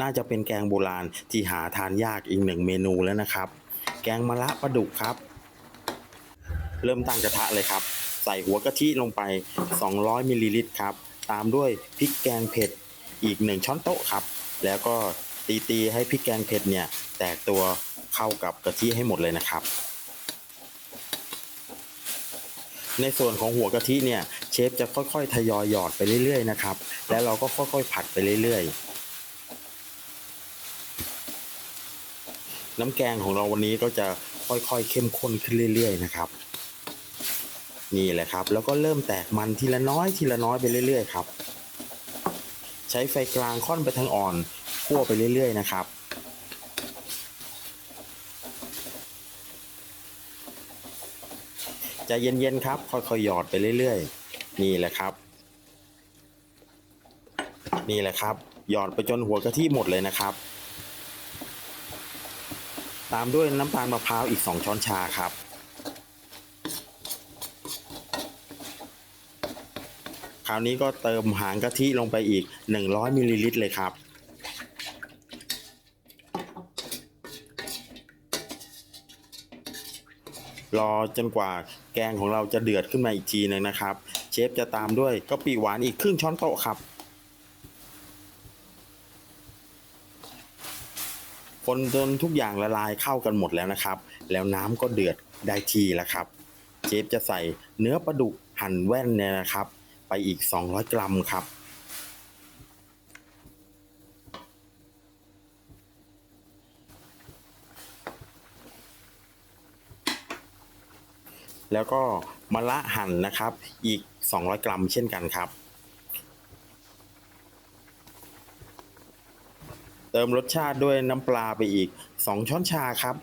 น่าจะเป็นแกงโบราณที่หาทานยากอีกหนึ่งเมนูแล้วนะครับ แกงมะระปลาดุกครับ เริ่มตั้งกระทะเลยครับ ใส่หัวกะทิลงไป 200มิลลิลิตรครับ ตามด้วยพริกแกงเผ็ดอีก 1 ช้อนโต๊ะครับ แล้วก็ตีๆให้พริกแกงเผ็ดเนี่ยแตกตัวเข้ากับกะทิให้หมดเลยนะครับ ในส่วนของหัวกะทิเนี่ยเชฟจะค่อยๆ ทยอยหยอดไปเรื่อยๆนะครับ แล้วเราก็ค่อยๆ ผัดไปเรื่อยๆ น้ำแกงของเราวันนี้ก็จะค่อยๆเข้มข้นขึ้นเรื่อย ๆ นะครับ นี่แหละครับ แล้วก็เริ่มแตกมันทีละน้อยทีละน้อยไปเรื่อย ๆ ครับ ใช้ไฟกลางค่อนไปทางอ่อนคั่วไปเรื่อย ๆ นะครับใจะเย็นๆครับ ค่อยๆหยอดไปเรื่อยๆ นี่แหละครับ นี่แหละครับ หยอดไปจนหัวกะทิหมดเลยนะครับ ตามด้วยน้ำตาลมะพร้าวอีก 2 ช้อนชาครับ คราวนี้ก็เติมหางกะทิลงไปอีก 100มิลลิลิตรเลยครับ รอจนกว่าแกงของเราจะเดือดขึ้นมาอีกทีหนึงนะครับ เชฟจะตามด้วยกะปิหวานอีกครึ่งช้อนโต๊ะครับ คนจนทุกอย่างละลายเข้ากันหมดแล้วนะครับ แล้วน้ำก็เดือดได้ทีแล้วครับ เชฟจะใส่เนื้อปลาดุกหั่นแว่นเนี่ยนะครับ ไปอีก 200 กรัมครับ แล้วก็มะละหั่นนะครับอีก 200 กรัมเช่นกันครับ เติมรสชาติด้วยน้ำปลาไปอีก 2 ช้อนชาครับ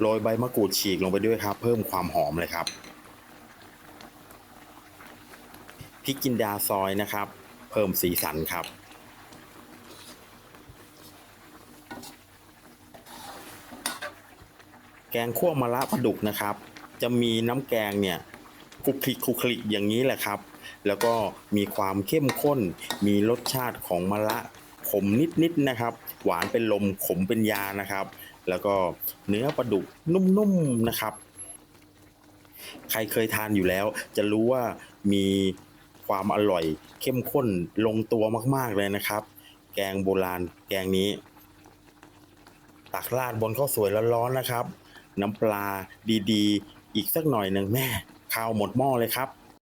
โรยใบมะกรูดฉีกลงไปด้วยครับ เพิ่มความหอมเลยครับพริกจินดาซอยนะครับ เพิ่มสีสันครับแกงคั่วมะระปลาดุกนะครับ จะมีน้ำแกงเนี่ย คลุกคลิกคลุกคลิกอย่างนี้แหละครับ แล้วก็มีความเข้มข้น มีรสชาติของมะระขมนิดๆนะครับ หวานเป็นลมขมเป็นยานะครับ แล้วก็เนื้อปลาดุกนุ่มๆนะครับ ใครเคยทานอยู่แล้ว จะรู้ว่ามีความอร่อยเข้มข้นลงตัวมากๆเลยนะครับ แกงโบราณแกงนี้ ตักราดบนข้าวสวยร้อนๆนะครับ น้ำปลาดีๆ อีกสักหน่อยหนึ่งแม่ ข้าวหมดหม้อเลยครับ